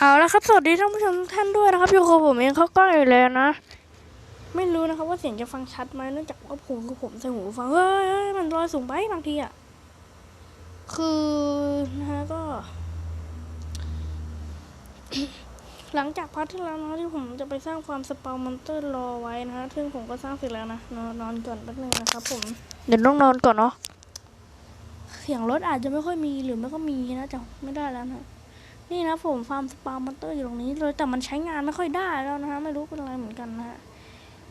เอาละครับ สวัสดีท่านผู้ชมทุกท่านด้วยนะครับอยู่กับผมเองเขาก็อยู่แล้วนะ ไม่รู้นะครับว่าเสียงจะฟังชัดไหมเนื่องจากว่าผมคือผมใส่หูฟังเฮ้ยเฮ้ยมันลอยสูงไปบางทีอะคือนะฮะก็ หลังจากพาร์ทที่แล้วนะที่ผมจะไปสร้างความสปาวมอนเตอร์รอไว้นะฮะซึ่งผมก็สร้างเสร็จแล้วนะนอนนอนก่อนแป๊บนึงนะครับ ผมเดี๋ยวต้องนอนก่อนเนาะเสียงรถอาจจะไม่ค่อยมีหรือไม่ก็มีนะจำไม่ได้แล้วนะ นี่นะผมฟาร์มสปาร์มอนเตอร์อยู่ตรงนี้เลยแต่มันใช้งานไม่ค่อยได้แล้วนะฮะไม่รู้เป็นอะไรเหมือนกันนะฮะ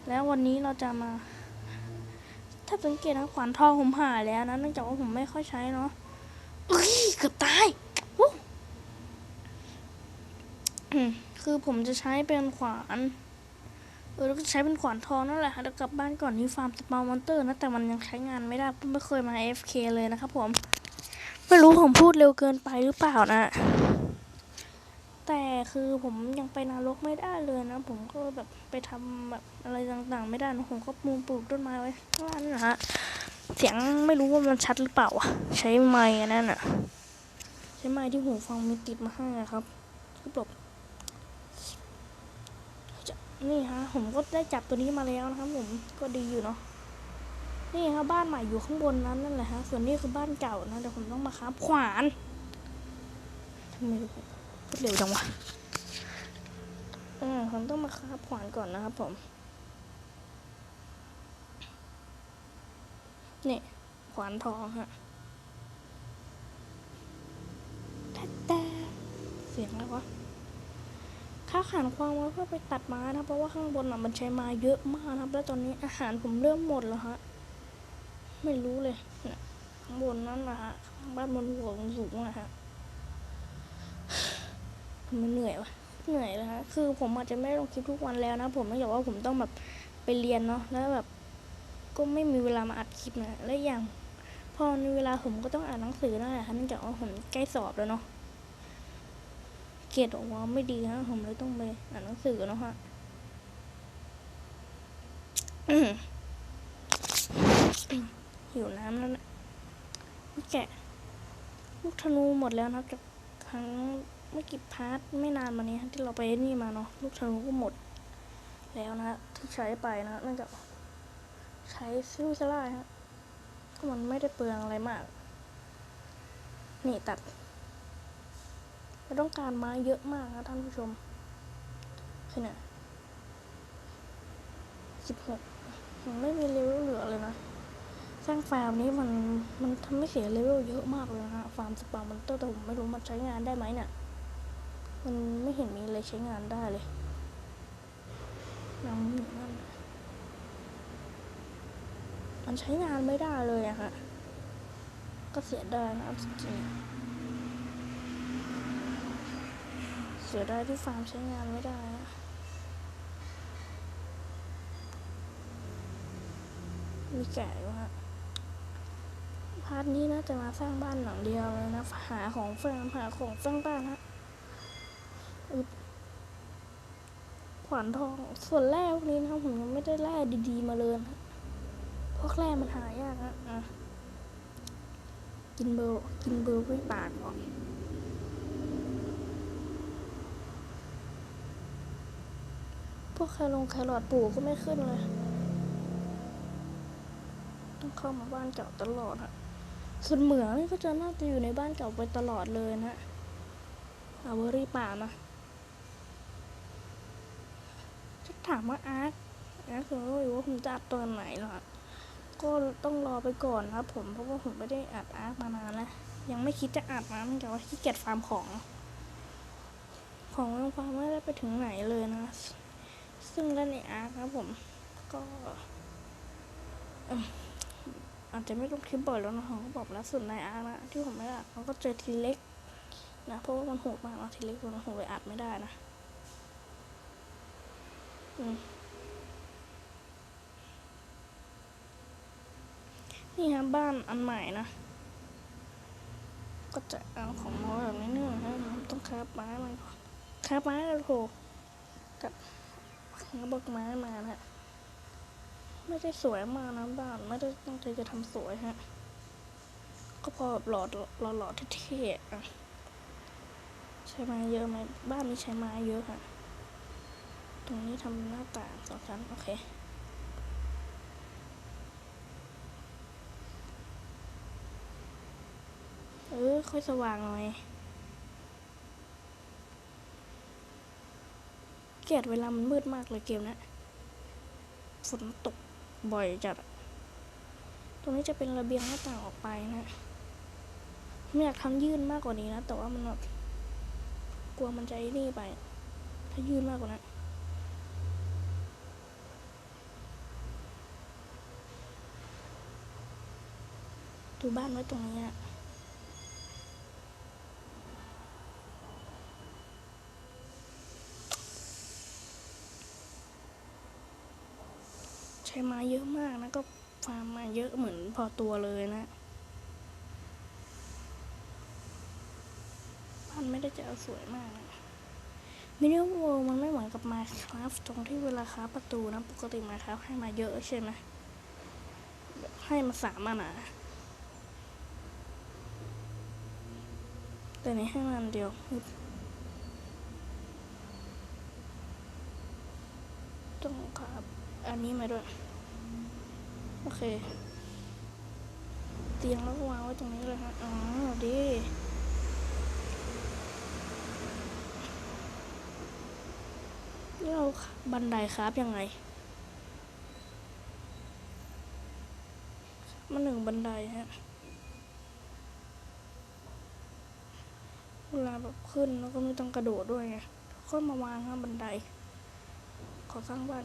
แล้ววันนี้เราจะมา ถ้าสังเกตนะขวานทองผมหายแล้วนะเนื่องจากว่าผมไม่ค่อยใช้เนาะเอ้ยเกือบตายวู้คือผมจะใช้เป็นขวานเออแล้วก็ใช้เป็นขวานทองนั่นแหละค่ะเดี๋ยวกลับบ้านก่อนที่ฟาร์มสปาร์มอนเตอร์นะแต่มันยังใช้งานไม่ได้ไม่เคยมา AFK เลยนะครับผม ไม่รู้ผมพูดเร็วเกินไปหรือเปล่านะ คือผมยังไปนรกไม่ได้เลยนะ ผมก็แบบไปทำแบบอะไรต่างๆ ไม่ได้นะผมก็มูลปลูกต้นไม้ไว้ข้างล่างนั่นนะฮะเสียงไม่รู้ว่ามันชัดหรือเปล่าอะใช้ไม้อันนั่นอะใช้ไม้ที่หูฟังมีติดมาให้อะครับคือแบบจะนี่ฮะผมก็ได้จับตัวนี้มาแล้วนะครับ ผมก็ดีอยู่เนาะนี่ครับบ้านใหม่อยู่ข้างบนนั้นนั่นแหละฮะส่วนนี้คือบ้านเก่านะเดี๋ยวผมต้องมาค้าบขวานทำไมพูด เร็วจังวะเออผมต้องมาคาบขวานก่อนนะครับผมนี่ขวานทองฮะต่แต่เสียงอะไรวะค่าขานความว่าเพื่อไปตัดไม้นะเพราะว่าข้างบนอะมันใช้ไม้เยอะมากนะครับ แล้วตอนนี้อาหารผมเริ่มหมดแล้วฮะ ไม่รู้เลยข้างบนนั่นนะฮะบ้านบนหัวสูงนะฮะ มันเหนื่อยวะเหนื่อยเลยฮะคือผมอาจจะไม่ลงคลิปทุกวันแล้วนะ ผมไม่อยากว่าผมต้องแบบไปเรียนเนาะแล้วแบบก็ไม่มีเวลามาอัดคลิปนะและอย่าง พอในเวลาผมก็ต้องอ่านหนังสือนั่นแหละค่ะเนื่องจากว่าผมใกล้สอบแล้วเนาะเกรดออกมาไม่ดีฮะผมเลยต้องไปอ่านหนังสือเนาะฮะอืมหิวน้ำแล้วนะแกะลูกธนูหมดแล้วนะจากครั้ง เมื่อกี้พาร์ทไม่นานมานี้ที่เราไปนี่มาเนาะลูกธนูก็หมด แล้วนะที่ใช้ไปนะนื่องจากใช้ซิลซล่าฮะก็มันไม่ได้เปลืองอะไรมาก นี่ตัดไม่ต้องการไม้เยอะมากนะท่านผู้ชมคือเนี่ยสิบหกไม่มีเลเวลเหลือเลยนะ สร้างฟาร์มนี้มันมันทำให้เสียเลเวลเยอะมากเลยนะฮะ ฟาร์มสปามันเตอร์แต่ผมไม่รู้มันใช้งานได้ไหมเนี่ย มันไม่เห็นมีอะไรใช้งานได้เลยน้ำอยู่นั่นมันใช้งานไม่ได้เลยอะฮะก็เสียดายนะจริงเสียดายที่ฟาร์มใช้งานไม่ได้นะมีแก่อยู่ฮะพาร์ทนี้น่าจะมาสร้างบ้านหลังเดียวเลยนะ หาของแฟนหาของสร้างบ้านฮะ ขวานทองส่วนแร่พวกนี้นะครับผมยังไม่ได้แร่ดีๆมาเลยนะพวกแร่มันหายากนะอะกินเบอร์กินเบอร์ไม่ปากก่อนพวกแคลงแครอทปลูกก็ไม่ขึ้นเลย ต้องเข้ามาบ้านเก่าตลอดอะส่วนเหมืองนี่ก็จะน่าจะอยู่ในบ้านเก่าไปตลอดเลยนะอาเวอรี่ป่านะ จะ ถามว่าอาร์ตอาร์ตคือไม่รู้ว่าผมจะอัดตอนไหนหรอกก็ต้องรอไปก่อนครับ ผมเพราะว่าผมไม่ได้อัดอาร์ตมานานแล้วยังไม่คิดจะอัดนะเนื่องจากว่าขี้เกียจฟาร์มของ ของยังฟาร์มไม่ได้ไปถึงไหนเลยนะ ซึ่งด้านในอาร์ตครับผม ก็อาจจะไม่ต้องคลิปบ่อยแล้วนะผมก็บอกแล้วสุดในอาร์ตนะที่ผมไม่ได้อัดเขาก็เจอทีเล็กนะเพราะว่ามันโหดมากนะทีเล็กตันั้นผมเลยอัดไม่ได้นะ นี่ครับบ้านอันใหม่นะ ก็จะเอาของมาแบบนี้นึงนะต้องคาบไม้มันก่อนคาบไม้แล้วโถกับกระบอกไม้มานะฮะไม่ได้สวยมากนะบ้านไม่ได้ตั้งใจจะทำสวยฮะ ก็พอหลอดหล่อหลอๆเท่ๆอะใช้ไม้เยอะไหมบ้านนี้ใช้ไม้เยอะค่ะ ตรงนี้ทำหน้าต่างสองชั้น โอเค เออ ค่อยสว่างหน่อย เกลียดเวลามันมืดมากเลยเกมนี้ยฝนตกบ่อยจัดอะตรงนี้จะเป็นระเบียงหน้าต่างออกไปนะไม่อยากทำยื่นมากกว่านี้นะ แต่ว่ามันแบบกลัวมันจะนี่ไป ถ้ายื่นมากกว่านั้น ดูบ้านไว้ตรงนี้อะใช้ม้เยอะมากนะก็ฟาร์มมาเยอะเหมือนพอตัวเลยนะบ้านไม่ได้จะเอาสวยมากนะมินิเวิลด์มันไม่เหมือนกับ Minecraft ตรงที่เวลาค้าประตูนะ ปกติ Minecraft ให้มาเยอะใช่ไหมให้มาสามอันนะ แต่นี้ให้มันเดียวต้องครับอันนี้มาด้วย โอเค เตียงแล้ววางไว้ตรงนี้เลยฮะอ๋อดีนี่เราบันไดครับยังไง มันหนึ่งบันไดฮะ เวลาแบบขึ้นแล้วก็ไม่ต้องกระโดดด้วยไงก็มาวางข้างบันได ขอสร้างบ้าน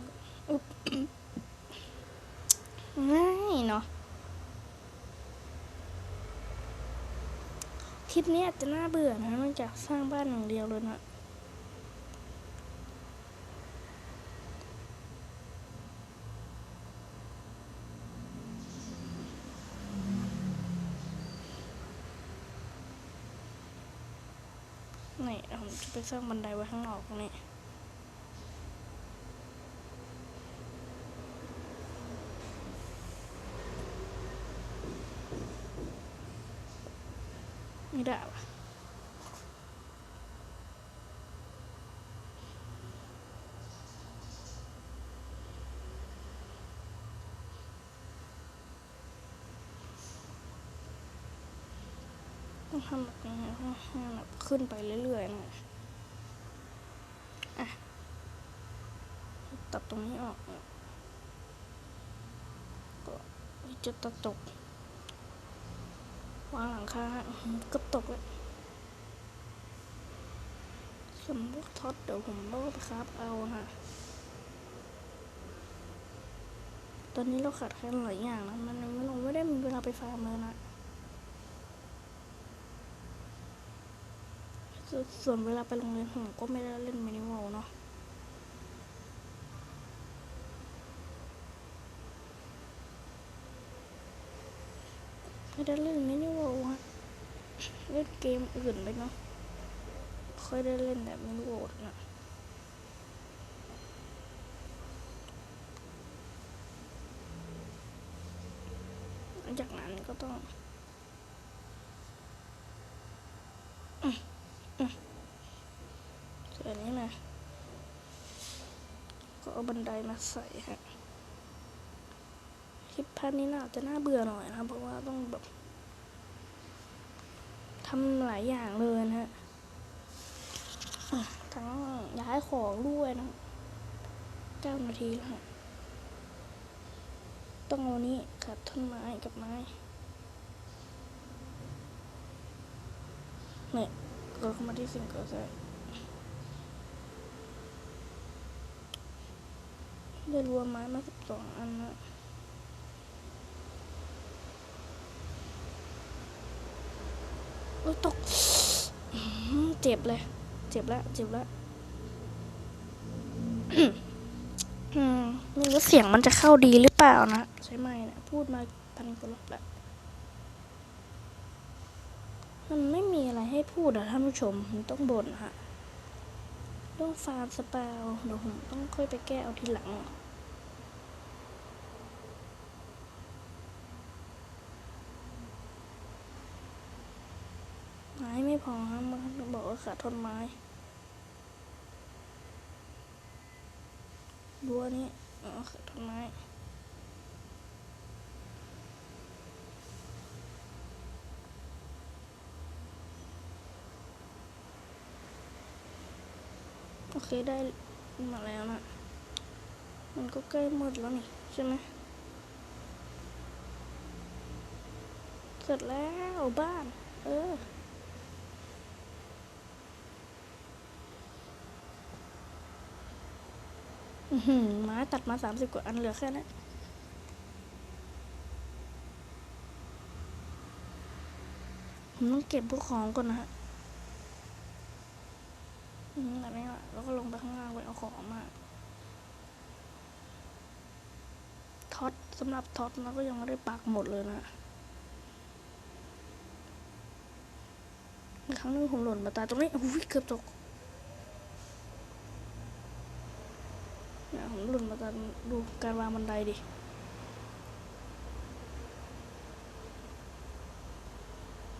อุ๊บง่ายเนาะคลิปนี้อาจจะน่าเบื่อนะนอกจากสร้างบ้านอย่างเดียวเลยนะ นี่เดี๋ยผมจะไปสร้างบันไดไว้ข้างนอกตรงนี้ไม่ได้ ต้องทำแบบนี้นะให้มันแบบขึ้นไปเรื่อยๆหน่อยอะตัดตรงนี้ออก ก็จะตัดตก วางหลังคาก็ตกเลยส่วนพวกท็อตเดี๋ยวผมต้องไปคราฟเอาฮะตอนนี้เราขาดแคลนหลายอย่างนะ มันมันเราไม่ได้มีเวลาไปฟาร์มเลยนะ ส่วนเวลาไปโรงเรียนผมก็ไม่ได้เล่นมินิมอลเนาะไม่ได้เล่นมินิมอลฮะเล่นเกมอื่นไปเนาะค่อยได้เล่นแบบมินิมอลนะหลังจากนั้นก็ต้องอืมอืม ส่วนนี้นะ ก็เอาบันไดมาใส่ฮะ คลิปพันนี้น่าจะน่าเบื่อหน่อยนะเพราะว่าต้องแบบทำหลายอย่างเลยนะฮะ ทั้งย้ายของด้วยนะเก้านาทีแล้วฮะต้องเอานี้ขัดต้นไม้กับไม้เนี่ยก็เข้ามาที่สิ่งก่อสร้าง ได้รวมไม้มาสิบสองอันนะโอ้ตกอื้อหือเจ็บเลย เจ็บแล้วเจ็บแล้วอืมไม่รู้เสียงมันจะเข้าดีหรือเปล่านะ ใช่ไหมนะ พูดมาพันกว่ารอบแล้วมันไม่มีอะไรให้พูดอะท่านผู้ชมมันต้องบ่นฮะต้องฟาร์มสปาวเดี๋ยวผมต้องค่อยไปแก้เอาทีหลัง ไม้ไม่ พอครับมันบอกว่าขาดท่อนไม้รั้วนี้อ๋อขาดท่อนไม้โอเคได้มาแล้วนะ มันก็ใกล้หมดแล้วนี่ใช่ไหมเสร็จแล้วบ้าน เออ อือหือ ไม้ตัดมาสามสิบกว่าอันเหลือแค่นั้นผมต้องเก็บพวกของก่อนนะฮะอืมแบบนี้อะแล้วก็ลงไปข้างล่างไปเอาของมาท็อตสำหรับท็อตนะก็ยังไม่ได้ปักหมดเลยนะครั้งหนึงผมหล่นมาตายตรงนี้อุ้ยเกือบตกเนี่ยผมหล่นมาตาย ดูการวางบันไดดิ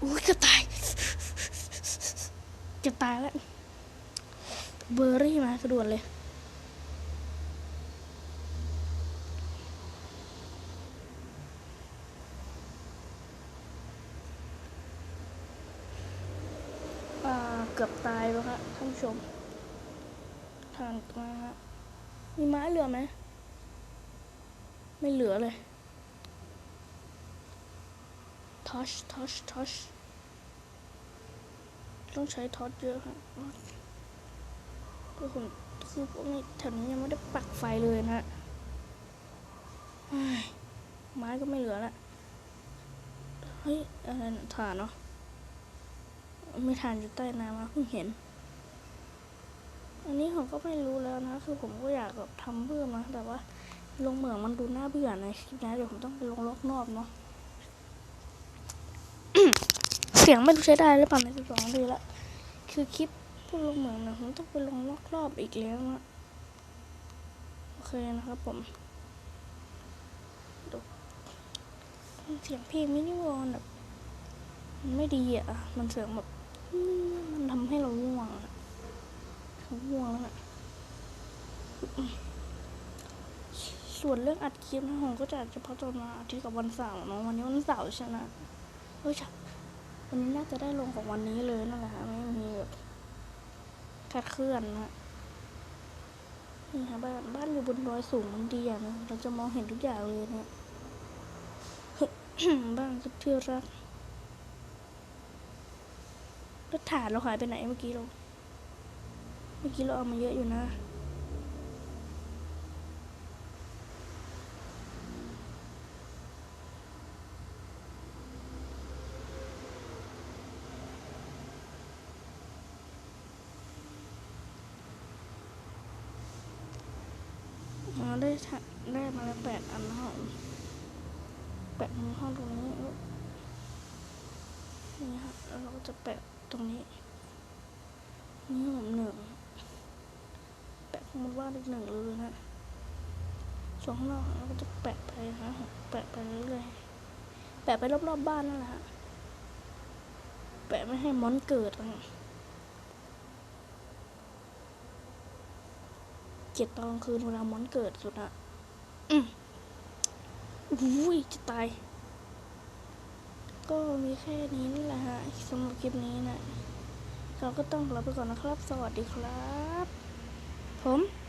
อุ้ยเกือบตายเกือบตายแล้ว เบอร์รี่มากระด่วนเลยอ่าเกือบตายแล้วครับท่านผู้ชมทานมาฮะมีไม้เหลือไหม ไม่เหลือเลยทอชทอชทอชต้องใช้ทอชเยอะครับคือผมคือพวกนี้แถวนี้ยังไม่ได้ปักไฟเลยนะฮะไม้ก็ไม่เหลือละเฮ้ยอะไรนะถ่านเนาะไม่ถ่านอยู่ใต้น้ำนะเพิ่งเห็น อันนี้ผมก็ไม่รู้แล้วนะ คือผมก็อยากแบบทำเพิ่มนะแต่ว่า ลงเหมืองมันดูน่าเบื่อในคลิปนะเดี๋ยวผมต้องไปลงล็อกนอกเนาะเสียงไม่รู้ใช้ได้หรือเปล่าในสิบสองนาทีละคือคลิปพูดลงเหมืองนะผมต้องไปลงรอบรอบอีกแล้วนะโอเคนะครับผมดูเสียงเพลงมินิวอนแบบมันไม่ดีอะ มันเสียงแบบมันทำให้เราง่วงอะง่วงแล้วนะ ส่วนเรื่องอัดคลิปนะผมก็จะอัดเฉพาะตอนวันอาทิตย์กับวันเสาร์เนาะวันนี้วันเสาร์ใช่ไหมเฮ้ยใช่วันนี้น่าจะได้ลงของวันนี้เลยนั่นแหละไม่มีแบบคลาดเคลื่อนนะนี่ค่ะบ้านบ้านอยู่บนดอยสูงมันดีอย่างนะเราจะมองเห็นทุกอย่างเลยเนะบ้านสุดที่รักแล้วฐานเราหายไปไหนเมื่อกี้เรา เมื่อกี้เราเอามาเยอะอยู่นะ อ๋อ ได้ได้มาแล้วแปดอันนะผมแปะตรงห้องตรงนี้นี่ฮะแล้วเราก็จะแปะตรงนี้นี่ผมหนึ่งแปะข้างบนบ้านอีกหนึ่งเลยนะสองข้างนอกเราก็จะแปะไปนะแปะไปเรื่อยๆแปะไปรอบๆบบ้านนั่นแหละฮะแปะไม่ให้มอนเกิดนะ เจ็ดตอนกลางคืนเวลามอนเกิดสุดอะอืมอุ้ยจะตาย ก็มีแค่นี้นี่แหละฮะสำหรับคลิปนี้นะ เราก็ต้องลาไปก่อนนะครับ สวัสดีครับ ผม